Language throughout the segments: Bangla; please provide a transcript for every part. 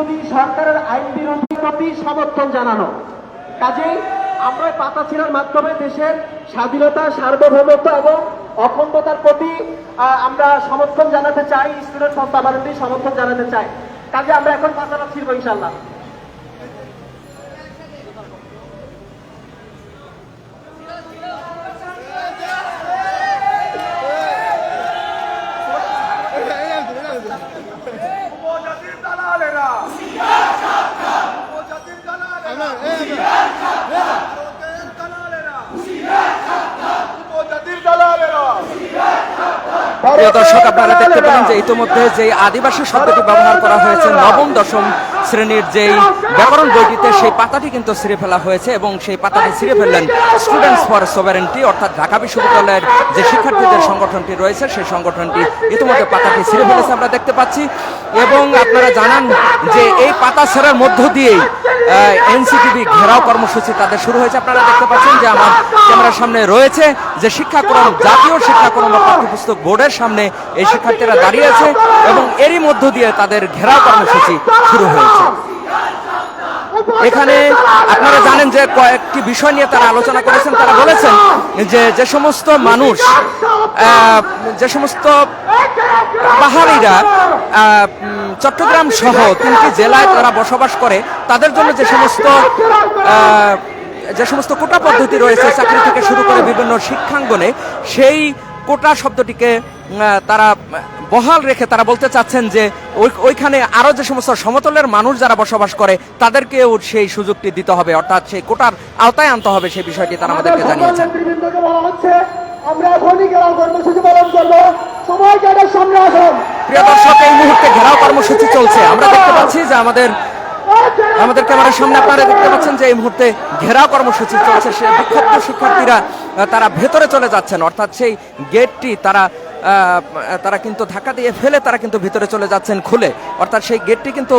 বিরোধী সরকারের আইন বিরোধী প্রতি সমর্থন জানানো। কাজেই আমরা পাতা ছিলার মাধ্যমে দেশের স্বাধীনতা, সার্বভৌমত্ব এবং অখণ্ডতার প্রতি আমরা সমর্থন জানাতে চাই, স্টুডেন্ট সংস্থাবারেন্টি সমর্থন জানাতে চাই। কাজে আমরা এখন পাতাটা ছিল ইনশাল্লাহ প্রিয় দর্শক, আপনারা দেখতে পেলেন যে ইতিমধ্যে যে আদিবাসী শব্দটি ব্যবহার করা হয়েছে, নবম দশম শ্রেণির যেই ব্যাকরণ বইটিতে সেই পাতাটি কিন্তু ছিঁড়ে ফেলা হয়েছে এবং সেই পাতাটি ছিঁড়ে ফেললেন স্টুডেন্টস ফর সোভারেন্টি অর্থাৎ ঢাকা বিশ্ববিদ্যালয়ের যে শিক্ষার্থীদের সংগঠনটি রয়েছে, সেই সংগঠনটি ইতিমধ্যে পাতাটি ছিঁড়ে ফেলেছে আমরা দেখতে পাচ্ছি। এবং আপনারা জানান যে এই পাতা ছেঁড়ার মধ্য দিয়েই এনসিটিভি ঘেরাও কর্মসূচি তাদের শুরু হয়েছে। আপনারা দেখতে পাচ্ছেন যে আমার ক্যামেরার সামনে রয়েছে যে শিক্ষাক্রম, জাতীয় শিক্ষাক্রম ও পাঠ্যপুস্তক বোর্ডের সামনে এই শিক্ষার্থীরা দাঁড়িয়ে আছে এবং এরই মধ্য দিয়ে তাদের ঘেরাও কর্মসূচি শুরু হয়েছে। এখানে আপনারা জানেন যে কয়েকটি বিষয় নিয়ে তারা আলোচনা করেছেন, তারা বলেছেন যে যে সমস্ত মানুষ যে সমস্ত পাহাড়িরা চট্টগ্রাম সহ তিনটি জেলায় তারা বসবাস করে, তাদের জন্য যে সমস্ত যে সমস্ত কোটা পদ্ধতি রয়েছে, চাকরি থেকে শুরু করে বিভিন্ন শিক্ষাঙ্গনে, সেই কোটা শব্দটিকে তারা বহাল রেখে তারা বলতে চাচ্ছেন যে ওইখানে আরও যে সমস্ত সমতলের মানুষ যারা বসবাস করে তাদেরকেও সেই সুযোগটি দিতে হবে অর্থাৎ সেই কোটার আওতায় আনতে হবে সেই বিষয়টি তারা আমাদেরকে জানিয়েছেন। নেতৃবৃন্দকে বলা হচ্ছে আমরা এখনই গেলাম কর্মসূচি পালন করব। সবাই গেটের সামনে আসুন। প্রিয় দর্শক এই মুহূর্তে ঘেরাও কর্মসূচি চলছে। আমরা দেখতে পাচ্ছি যে আমাদের আমাদের ক্যামেরার সামনে আপনারা দেখতে পাচ্ছেন যে এই মুহূর্তে ঘেরাও কর্মসূচি চলছে। সে বিক্ষুব্ধ শিক্ষার্থীরা তারা ভেতরে চলে যাচ্ছেন। অর্থাৎ সেই গেটটি তারা তারা কিন্তু ধাক্কা দিয়ে ফেলে, তারা কিন্তু ভিতরে চলে যাচ্ছেন খুলে। অর্থাৎ সেই গেটটি কিন্তু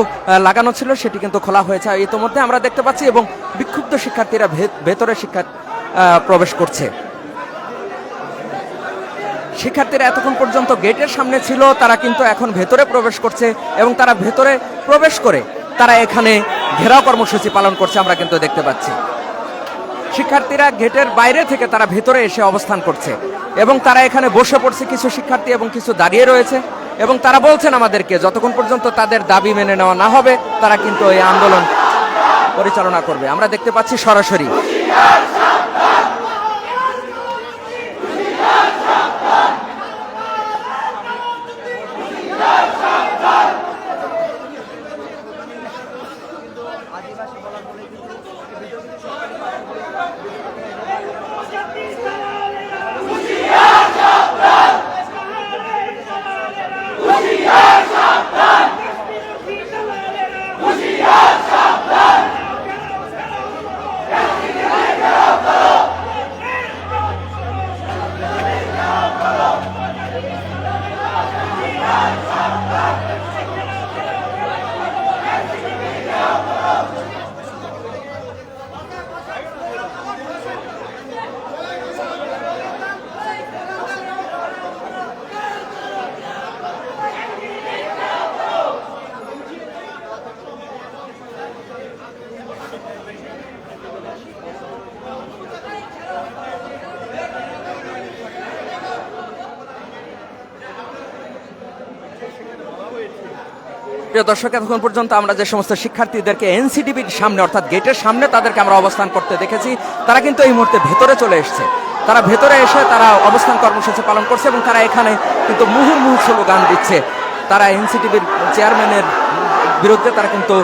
লাগানো ছিল, সেটি কিন্তু খোলা হয়েছে। ইতিমধ্যে আমরা দেখতে পাচ্ছি এবং বিক্ষুব্ধ শিক্ষার্থীরা ভেতরে শিক্ষা প্রবেশ করছে। শিক্ষার্থীরা এতক্ষণ পর্যন্ত গেটের সামনে ছিল, তারা কিন্তু এখন ভেতরে প্রবেশ করছে এবং তারা ভেতরে প্রবেশ করে তারা এখানে ঘেরাও কর্মসূচি পালন করছে, আমরা কিন্তু দেখতে পাচ্ছি। শিক্ষার্থীরা গেটের বাইরে থেকে তারা ভেতরে এসে অবস্থান করছে। এবং তারা এখানে বসে পড়ছে কিছু শিক্ষার্থী এবং কিছু দাঁড়িয়ে রয়েছে। এবং তারা বলছেন আমাদেরকে, যতক্ষণ পর্যন্ত তাদের দাবি মেনে নেওয়া না হবে, তারা কিন্তু এই আন্দোলন পরিচালনা করবে। আমরা দেখতে পাচ্ছি সরাসরি। প্রিয় দর্শক, এতক্ষণ পর্যন্ত আমরা যে সমস্ত শিক্ষার্থীদেরকে এনসিডিবির সামনে, অর্থাৎ গেটের সামনে তাদেরকে আমরা অবস্থান করতে দেখেছি, তারা কিন্তু এই মুহূর্তে ভেতরে চলে এসছে। তারা ভেতরে এসে তারা অবস্থান কর্মসূচি পালন করছে এবং তারা এখানে কিন্তু মুহুর্মুহু স্লোগান দিচ্ছে। তারা এনসিটিভির চেয়ারম্যানের বিরুদ্ধে তারা কিন্তু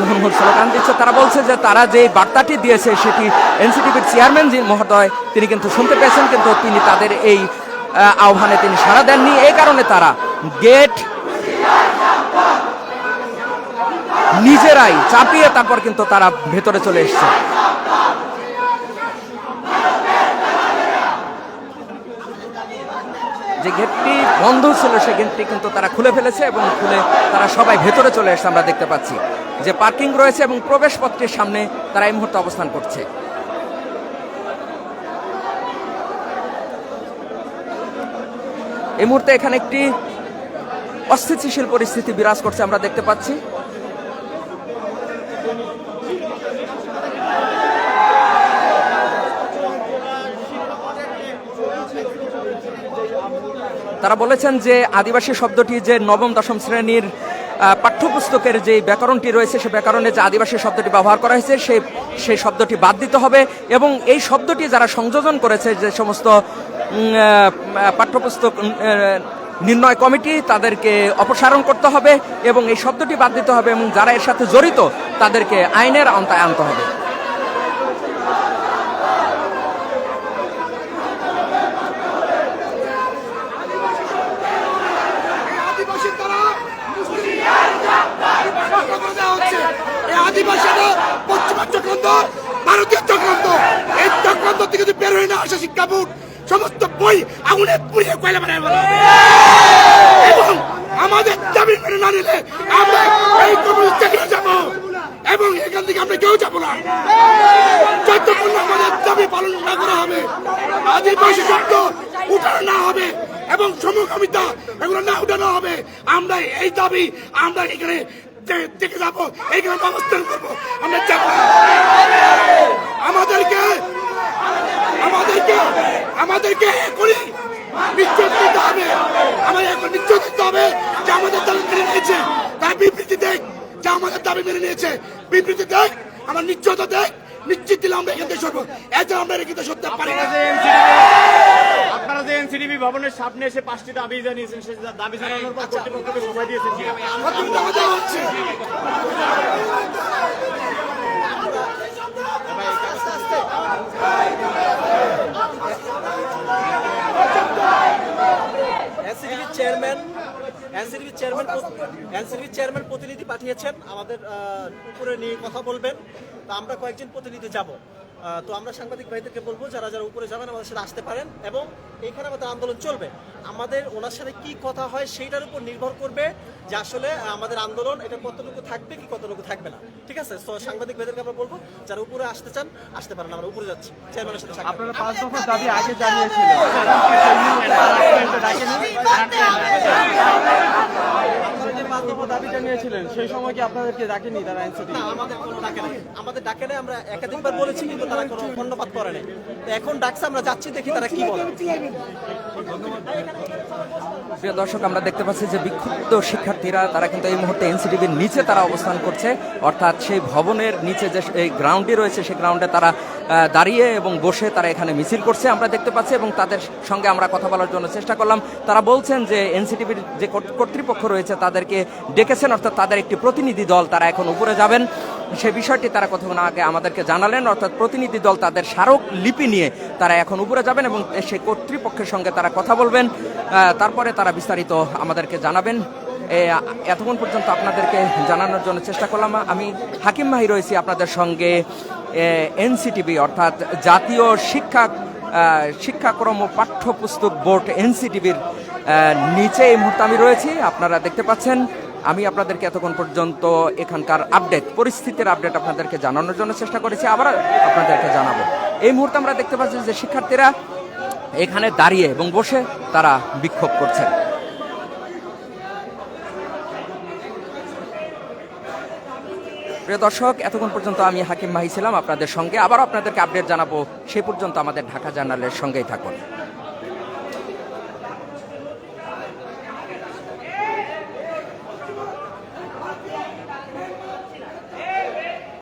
মুহুর্মুহু স্লোগান দিচ্ছে। তারা বলছে যে তারা যে বার্তাটি দিয়েছে সেটি এনসিটিভির চেয়ারম্যান যে মহোদয়, তিনি কিন্তু শুনতে পেয়েছেন, কিন্তু তিনি তাদের এই আহ্বানে তিনি সাড়া দেননি। এই কারণে তারা গেট নিজেরাই চাপিয়ে তারপর কিন্তু তারা ভেতরে চলে এসছে। যে গেটটি বন্ধ ছিল, সে গেটটি কিন্তু তারা খুলে ফেলেছে এবং খুলে তারা সবাই ভেতরে চলে এসছে আমরা দেখতে পাচ্ছি যে পার্কিং রয়েছে এবং প্রবেশ পথটির সামনে তারা এই মুহূর্তে অবস্থান করছে। এই মুহূর্তে এখানে একটি অস্থিতিশীল পরিস্থিতি বিরাজ করছে, আমরা দেখতে পাচ্ছি। তারা বলেছেন যে আদিবাসী শব্দটি যে নবম, দশম শ্রেণির পাঠ্যপুস্তকের যে ব্যাকরণটি রয়েছে, সে ব্যাকরণে যে আদিবাসী শব্দটি ব্যবহার করা হয়েছে সেই সেই শব্দটি বাদ দিতে হবে এবং এই শব্দটি যারা সংযোজন করেছে যে সমস্ত পাঠ্যপুস্তক নির্ণয় কমিটি, তাদেরকে অপসারণ করতে হবে এবং এই শব্দটি বাদ দিতে হবে এবং যারা এর সাথে জড়িত, তাদেরকে আইনের আওতায় আনতে হবে আদিবাসী তারা মুসলিম দেওয়া হচ্ছে এই পশ্চিমা চক্রান্ত, ভারতীয় চক্রান্ত। এই চক্রান্ত থেকে যদি বের হয়ে না আসে শিক্ষা বোর্ড, সমস্ত বই আগুনে পুড়িয়ে কয়লা বানায় বলা এবং আমাদের দাবি মেনে না নিলে আমরা এই কমিউনিস্ট থেকে যাব এবং এখান থেকে আমরা কেউ যাব না। যতক্ষণ আমাদের দাবি পালন না করা হবে, আদিবাসী শব্দ উঠানো না হবে এবং সমকামিতা এগুলো না উঠানো হবে আমরা এই দাবি আমরা এখানে থেকে যাব, এইখানে অবস্থান করব। আমরা যাব। আমাদেরকে আমাদেরকে আমাদেরকে এখনই হবে। হবে যে আমাদের নিয়েছে। বিবৃতি দেখ যা আমাদের নিয়েছে। বিবৃতি দেখ, আমার নিশ্চয়তা দেখ। নিশ্চিত দিলে আমরা এখান থেকে সরবো। এছাড়া আমরা এখান থেকে সরতে পারি না। আপনারা যে এনসিটিভি ভবনের সামনে এসে পাঁচটি দাবি জানিয়েছেন সে দাবি জানানোর পর কর্তৃপক্ষকে সময় দিয়েছেন হচ্ছে। চেয়ারম্যান এনসিটিভির চেয়ারম্যান এনসিটিভির চেয়ারম্যান প্রতিনিধি পাঠিয়েছেন। আমাদের উপরে নিয়ে কথা বলবেন। তা আমরা কয়েকজন প্রতিনিধি যাব। তো আমরা সাংবাদিক ভাইদেরকে বলব যারা যারা উপরে যাবেন আমাদের সাথে আসতে পারেন এবং এইখানে আমাদের আন্দোলন চলবে। আমাদের ওনার সাথে কি কথা হয় সেইটার উপর নির্ভর করবে যে আসলে আমাদের আন্দোলন এটা কতটুকু থাকবে কি কতটুকু থাকবে না। ঠিক আছে? তো সাংবাদিক ভাইদেরকে আমরা বলব যারা উপরে আসতে চান আসতে পারেন। আমরা উপরে যাচ্ছি। চেয়ারম্যানের সাথে। আপনারা পাঁচ দফা দাবি আগে জানিয়েছিলেন। দফা দাবি জানিয়েছিলেন সেই সময় কি আপনাদেরকে ডাকেনি তারা না আমাদের কোনো ডাকে নাই। আমাদের ডাকে নাই আমরা একাধিকবার বলেছি কিন্তু তারা কোনো ধন্যবাদ করে নাই। তো এখন ডাকছে আমরা যাচ্ছি দেখি তারা কি বলে। প্রিয় দর্শক আমরা দেখতে পাচ্ছি যে বিক্ষুব্ধ শিক্ষার্থীরা তারা কিন্তু এই মুহূর্তে এনসিটিভির নিচে তারা অবস্থান করছে। অর্থাৎ সেই ভবনের নিচে যে এই গ্রাউন্ডটি রয়েছে সেই গ্রাউন্ডে তারা দাঁড়িয়ে এবং বসে তারা এখানে মিছিল করছে, আমরা দেখতে পাচ্ছি এবং তাদের সঙ্গে আমরা কথা বলার জন্য চেষ্টা করলাম। তারা বলছেন যে এনসিটিভির যে কর্তৃপক্ষ রয়েছে, তাদেরকে ডেকেছেন, অর্থাৎ তাদের একটি প্রতিনিধি দল তারা এখন উপরে যাবেন। সে বিষয়টি তারা কতক্ষণ আগে আমাদেরকে জানালেন, অর্থাৎ প্রতিনিধি দল তাদের স্মারক লিপি নিয়ে তারা এখন উপরে যাবেন এবং সেই কর্তৃপক্ষের সঙ্গে তারা কথা বলবেন। তারপরে তারা বিস্তারিত আমাদেরকে জানাবেন। এতক্ষণ পর্যন্ত আপনাদেরকে জানানোর জন্য চেষ্টা করলাম। আমি হাকিম ভাই রয়েছি আপনাদের সঙ্গে। এনসিটিভি অর্থাৎ জাতীয় শিক্ষা শিক্ষাক্রম ও পাঠ্যপুস্তক বোর্ড এনসিটিভির নিচে এই মুহূর্তে আমি রয়েছি। আপনারা দেখতে পাচ্ছেন, আমি আপনাদেরকে এতক্ষণ পর্যন্ত এখানকার আপডেট, পরিস্থিতির আপডেট আপনাদেরকে জানানোর জন্য চেষ্টা করেছি, আবার আপনাদেরকে জানাব। এই মুহূর্তে আমরা দেখতে পাচ্ছি যে শিক্ষার্থীরা এখানে দাঁড়িয়ে এবং বসে তারা বিক্ষোভ করছেন। প্রিয় দর্শক, এতক্ষণ পর্যন্ত আমি হাকিম মাহি ছিলাম আপনাদের সঙ্গে। আবার আপনাদেরকে আপডেট জানাব, সে পর্যন্ত আমাদের ঢাকা জার্নালের সঙ্গেই থাকুন।